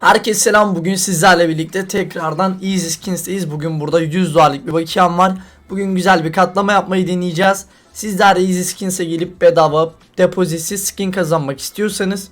Herkese selam. Bugün sizlerle birlikte tekrardan Easy Skins'teyiz. Bugün burada 100 dolarlık bir bakiyem var. Bugün güzel bir katlama yapmayı deneyeceğiz. Sizler de Easy Skins'e gelip bedava depozitsiz skin kazanmak istiyorsanız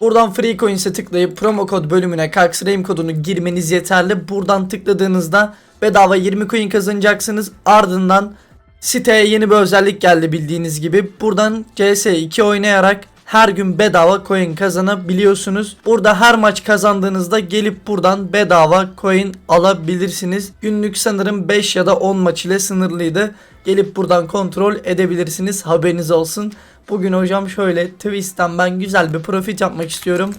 Buradan Free Coins'e tıklayıp promo kod bölümüne Kaksrame kodunu girmeniz yeterli. Buradan tıkladığınızda bedava 20 coin kazanacaksınız. Ardından siteye yeni bir özellik geldi bildiğiniz gibi. Buradan CS2 oynayarak her gün bedava coin kazanabiliyorsunuz. Burada her maç kazandığınızda gelip buradan bedava coin alabilirsiniz. Günlük sanırım 5 ya da 10 maç ile sınırlıydı. Gelip buradan kontrol edebilirsiniz. Haberiniz olsun. Bugün hocam şöyle Twist'ten ben güzel bir profit yapmak istiyorum.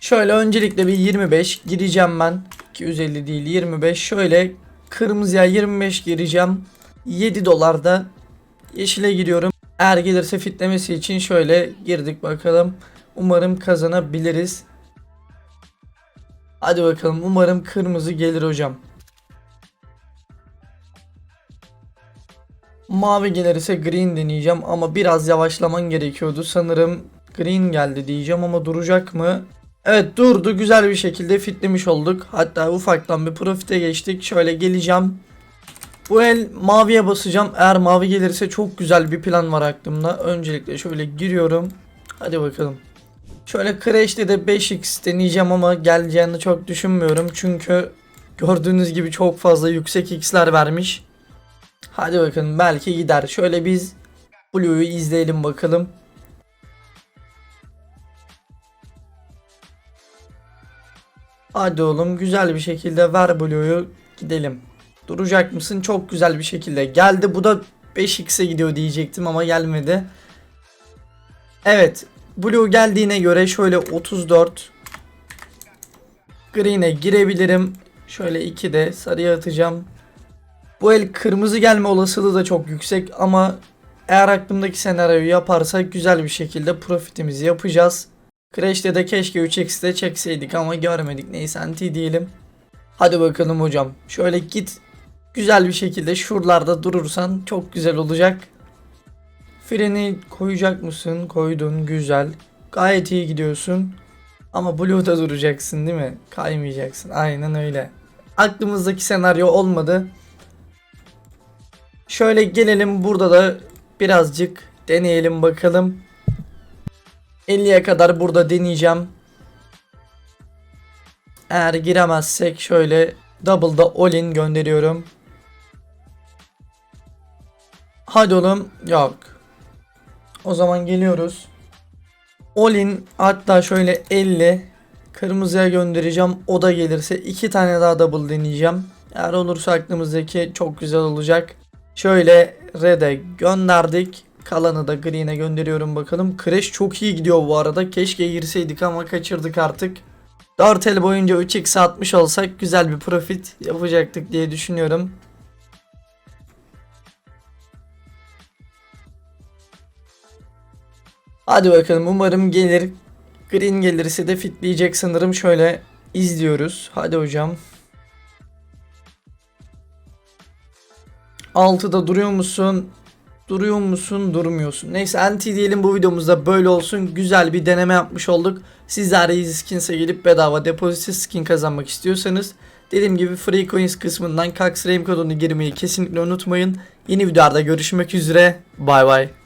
Şöyle öncelikle bir 25 gireceğim ben. 250 değil 25. Şöyle kırmızıya 25 gireceğim. 7 dolarda yeşile giriyorum. Eğer gelirse fitlemesi için şöyle girdik bakalım. Umarım kazanabiliriz. Hadi bakalım umarım kırmızı gelir hocam. Mavi gelirse green deneyeceğim ama biraz yavaşlaman gerekiyordu. Sanırım green geldi diyeceğim ama duracak mı? Evet durdu güzel bir şekilde fitlemiş olduk. Hatta ufaktan bir profite geçtik. Şöyle geleceğim. Bu el maviye basacağım. Eğer mavi gelirse çok güzel bir plan var aklımda. Öncelikle şöyle giriyorum. Hadi bakalım. Şöyle Crash'te de 5x deneyeceğim ama geleceğini çok düşünmüyorum. Çünkü gördüğünüz gibi çok fazla yüksek x'ler vermiş. Hadi bakalım belki gider. Şöyle biz Blue'yu izleyelim bakalım. Hadi oğlum güzel bir şekilde ver Blue'yu gidelim. Duracak mısın? Çok güzel bir şekilde geldi. Bu da 5x'e gidiyor diyecektim ama gelmedi. Evet. Blue geldiğine göre şöyle 34 Green'e girebilirim. Şöyle 2 de sarıya atacağım. Bu el kırmızı gelme olasılığı da çok yüksek ama eğer aklımdaki senaryoyu yaparsak güzel bir şekilde profitimizi yapacağız. Crash'te de keşke 3x'de çekseydik ama görmedik. Neyse anti diyelim. Hadi bakalım hocam. Şöyle git güzel bir şekilde şuralarda durursan çok güzel olacak. Freni koyacak mısın? Koydun güzel. Gayet iyi gidiyorsun. Ama Blue'da duracaksın değil mi? Kaymayacaksın. Aynen öyle. Aklımızdaki senaryo olmadı. Şöyle gelelim burada da birazcık deneyelim bakalım. 50'ye kadar burada deneyeceğim. Eğer giremezsek şöyle double'da all in gönderiyorum. Hadi oğlum yok. O zaman geliyoruz. All in hatta şöyle 50 kırmızıya göndereceğim. O da gelirse iki tane daha double deneyeceğim. Eğer olursa aklımızdaki çok güzel olacak. Şöyle red'e gönderdik. Kalanı da green'e gönderiyorum bakalım. Crash çok iyi gidiyor bu arada. Keşke girseydik ama kaçırdık artık. 4 el boyunca 3x atmış olsak güzel bir profit yapacaktık diye düşünüyorum. Hadi bakalım umarım gelir. Green gelirse de fitleyecek sanırım. Şöyle izliyoruz. Hadi hocam. 6'da duruyor musun? Duruyor musun? Durmuyorsun. Neyse anti diyelim bu videomuzda böyle olsun. Güzel bir deneme yapmış olduk. Sizler de Skins'e gelip bedava depozitsiz skin kazanmak istiyorsanız dediğim gibi Free Coins kısmından Kaksrame kodunu girmeyi kesinlikle unutmayın. Yeni videolarda görüşmek üzere. Bay bay.